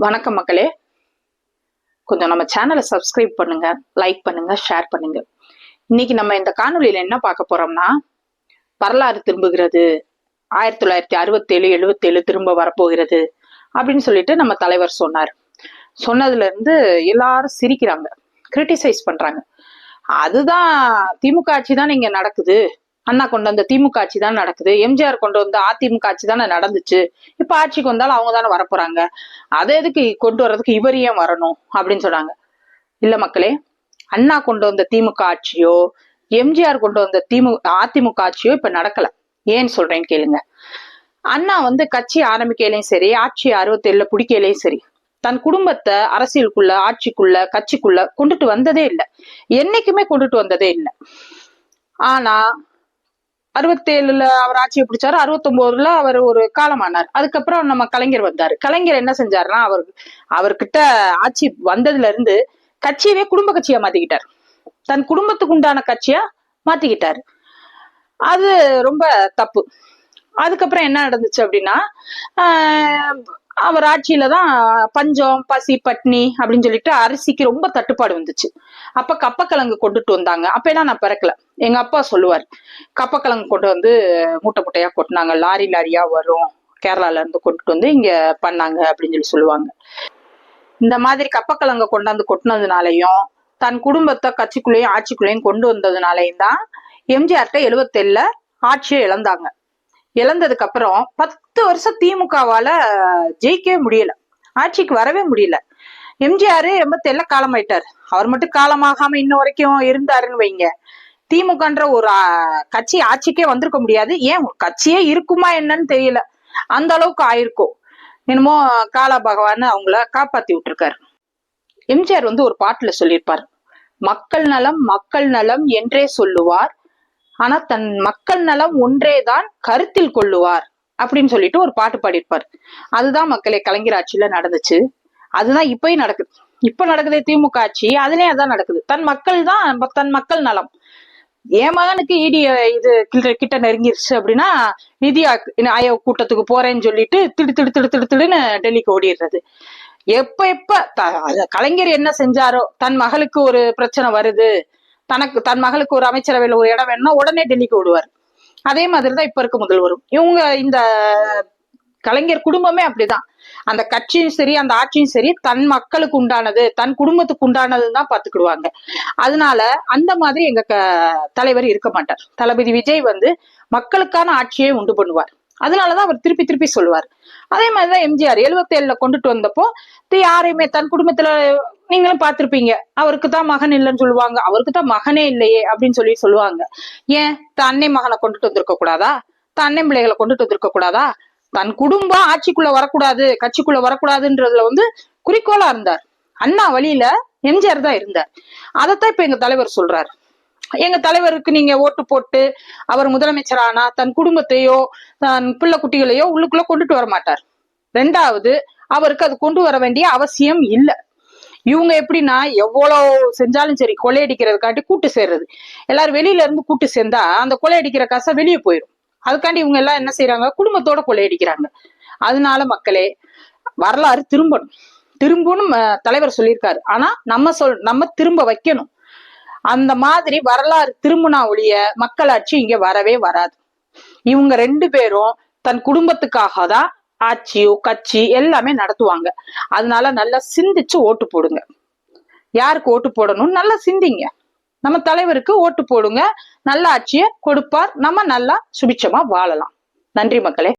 வணக்கம் மக்களே. கொஞ்சம் நம்ம சேனலை சப்ஸ்கிரைப் பண்ணுங்க லைக் பண்ணுங்க ஷேர் பண்ணுங்க. இன்னைக்கு நம்ம இந்த காணொலியில் என்ன பார்க்க போறோம்னா வரலாறு திரும்புகிறது ஆயிரத்தி தொள்ளாயிரத்தி அறுபத்தேழு எழுபத்தேழு திரும்ப வரப்போகிறது அப்படின்னு சொல்லிட்டு நம்ம தலைவர் சொன்னார். சொன்னதுல இருந்து எல்லாரும் சிரிக்கிறாங்க கிரிட்டிசைஸ் பண்றாங்க. அதுதான் திமுக ஆட்சி தான் இங்க நடக்குது. அண்ணா கொண்டு வந்த திமுக ஆட்சி தான் நடக்குது. எம்ஜிஆர் கொண்டு வந்த அதிமுக ஆட்சி தானே நடந்துச்சு. இப்ப ஆட்சிக்கு வந்தாலும் அவங்க தானே வரப்போறாங்க. அதை எதுக்கு கொண்டு வர்றதுக்கு இவர் ஏன் வரணும் அப்படின்னு சொன்னாங்க. இல்ல மக்களே அண்ணா கொண்டு வந்த திமுக ஆட்சியோ எம்ஜிஆர் கொண்டு வந்த திமுக அதிமுக ஆட்சியோ இப்ப நடக்கல. ஏன்னு சொல்றேன் கேளுங்க. அண்ணா வந்து கட்சி ஆரம்பிக்கையிலையும் சரி ஆட்சி அறுபத்தி ஏழுல பிடிக்கையிலையும் சரி தன் குடும்பத்தை அரசியலுக்குள்ள ஆட்சிக்குள்ள கட்சிக்குள்ள கொண்டுட்டு வந்ததே இல்லை. என்னைக்குமே கொண்டுட்டு வந்ததே இல்லை. ஆனா அறுபத்தேழுல அவர் ஆட்சியை பிடிச்சாரு அறுபத்தொன்பதுல அவர் ஒரு காலமானார். அதுக்கப்புறம் நம்ம கலைஞர் வந்தாரு. கலைஞர் என்ன செஞ்சாருன்னா அவர் அவர்கிட்ட ஆட்சி வந்ததுல இருந்து கட்சியவே குடும்ப கட்சியா மாத்திக்கிட்டார். தன் குடும்பத்துக்கு உண்டான கட்சியா மாத்திக்கிட்டாரு. அது ரொம்ப தப்பு. அதுக்கப்புறம் என்ன நடந்துச்சு அப்படின்னா ஆஹ் அவர் ஆட்சியில தான் பஞ்சம் பசி பட்னி அப்படின்னு சொல்லிட்டு அரிசிக்கு ரொம்ப தட்டுப்பாடு வந்துச்சு. அப்ப கப்பக்கிழங்கு கொண்டுட்டு வந்தாங்க. அப்பெல்லாம் நான் பிறக்கல. எங்க அப்பா சொல்லுவார் கப்பக்கிழங்கு கொண்டு வந்து மூட்டை மூட்டையா கொட்டினாங்க. லாரி லாரியா வரும். கேரளால இருந்து கொண்டுட்டு வந்து இங்க பண்ணாங்க அப்படின்னு சொல்லி சொல்லுவாங்க. இந்த மாதிரி கப்பக்கிழங்க கொண்டாந்து கொட்டினதுனாலையும் தன் குடும்பத்தை கட்சிக்குள்ளேயும் ஆட்சிக்குள்ளேயும் கொண்டு வந்ததுனாலையும் தான் எம்ஜிஆர்கிட்ட எழுபத்தேழுல ஆட்சியை இழந்தாங்க. இழந்ததுக்கு அப்புறம் பத்து வருஷம் திமுகவால ஜெயிக்கவே முடியல. ஆட்சிக்கு வரவே முடியல. எம்ஜிஆர் எண்பத்தேழுல காலமாயிட்டார். அவர் மட்டும் காலமாகாம இன்ன வரைக்கும் இருந்தாருன்னு வைங்க. திமுகன்ற ஒரு கட்சி ஆட்சிக்கே வந்திருக்க முடியாது. ஏன் கட்சியே இருக்குமா என்னன்னு தெரியல. அந்த அளவுக்கு ஆயிருக்கும். என்னமோ காலா பகவான் அவங்கள காப்பாத்தி விட்டுருக்காரு. எம்ஜிஆர் வந்து ஒரு பாட்டுல சொல்லியிருப்பார். மக்கள் நலம் மக்கள் நலம் என்றே சொல்லுவார். ஆனா தன் மக்கள் நலம் ஒன்றேதான் கருத்தில் கொள்ளுவார் அப்படின்னு சொல்லிட்டு ஒரு பாட்டு பாடியிருப்பார். அதுதான் மக்களே கலைஞர் ஆட்சியில நடந்துச்சு. அதுதான் இப்பயும் நடக்குது. இப்ப நடக்குது திமுக ஆட்சி அதுலயும் அதான் நடக்குது. தன் மக்கள் தான் தன் மக்கள் நலம். என் மகனுக்கு இடி இது கிட்ட- கிட்ட நெருங்கிருச்சு அப்படின்னா நிதி ஆயோக் கூட்டத்துக்கு போறேன்னு சொல்லிட்டு திடு திடு திடு திடு திடுன்னு டெல்லிக்கு ஓடிடுறது. எப்ப எப்ப த- கலைஞர் என்ன செஞ்சாரோ தன் மகளுக்கு ஒரு பிரச்சனை வருது தனக்கு தன் மகளுக்கு ஒரு அமைச்சரவையில் ஒரு இடம் வேணும்னா உடனே டெல்லிக்கு விடுவார். அதே மாதிரிதான் இப்ப இருக்க முதல்வரும். இவங்க இந்த கலைஞர் குடும்பமே அப்படிதான். அந்த கட்சியும் சரி அந்த ஆட்சியும் சரி தன் மக்களுக்கு உண்டானது தன் குடும்பத்துக்கு உண்டானதுன்னு தான் பாத்துக்கிடுவாங்க. அதனால அந்த மாதிரி எங்க க- தலைவர் இருக்க மாட்டார். தளபதி விஜய் வந்து மக்களுக்கான ஆட்சியை உண்டு பண்ணுவார். அதனாலதான் அவர் திருப்பி திருப்பி சொல்லுவார். அதே மாதிரிதான் எம்ஜிஆர் எழுபத்தேழுல கொண்டுட்டு வந்தப்போ யாரையுமே தன் குடும்பத்துல நீங்களும் பார்த்திருப்பீங்க. அவருக்கு தான் மகன் இல்லைன்னு சொல்லுவாங்க. அவருக்கு தான் மகனே இல்லையே அப்படின்னு சொல்லி சொல்லுவாங்க. ஏன்? தன் அன்னை மகனை கொண்டுட்டு வந்திருக்க கூடாதா? தன் அன்னை பிள்ளைகளை கொண்டுட்டு வந்திருக்க கூடாதா? தன் குடும்பம் ஆட்சிக்குள்ள வரக்கூடாது கட்சிக்குள்ள வரக்கூடாதுன்றதுல வந்து குறிக்கோளா இருந்தார். அண்ணா வழியில எம்ஜிஆர் தான் இருந்தார். அதைத்தான் இப்ப எங்க தலைவர் சொல்றாரு. எங்க தலைவருக்கு நீங்க ஓட்டு போட்டு அவர் முதலமைச்சர் ஆனா தன் குடும்பத்தையோ தன் பிள்ளை குட்டிகளையோ உள்ளுக்குள்ள கொண்டுட்டு வர மாட்டார். ரெண்டாவது அவருக்கு அது கொண்டு வர வேண்டிய அவசியம் இல்லை. இவங்க எப்படின்னா எவ்வளோ செஞ்சாலும் சரி கொள்ளையடிக்கிறதுக்காண்டி கூட்டு சேர்றது. எல்லாரும் வெளியில இருந்து கூட்டு சேர்ந்தா அந்த கொள்ளையடிக்கிற காசை வெளியே போயிடும். அதுக்காண்டி இவங்க எல்லாம் என்ன செய்யறாங்க குடும்பத்தோட கொள்ளையடிக்கிறாங்க. அதனால மக்களே வரலாறு திரும்பணும். திரும்பணும் தலைவர் சொல்லியிருக்காரு. ஆனா நம்ம சொல் நம்ம திரும்ப வைக்கணும். அந்த மாதிரி வரலாறு திரும்பினா ஒழிய மக்களாட்சி இங்க வரவே வராது. இவங்க ரெண்டு பேரும் தன் குடும்பத்துக்காக தான் ஆட்சியோ கட்சி எல்லாமே நடத்துவாங்க. அதனால நல்லா சிந்திச்சு ஓட்டு போடுங்க. யாருக்கு ஓட்டு போடணும்னு நல்லா சிந்திங்க. நம்ம தலைவருக்கு ஓட்டு போடுங்க. நல்ல ஆட்சியை கொடுப்பார். நம்ம நல்லா சுபிச்சமா வாழலாம். நன்றி மக்களே.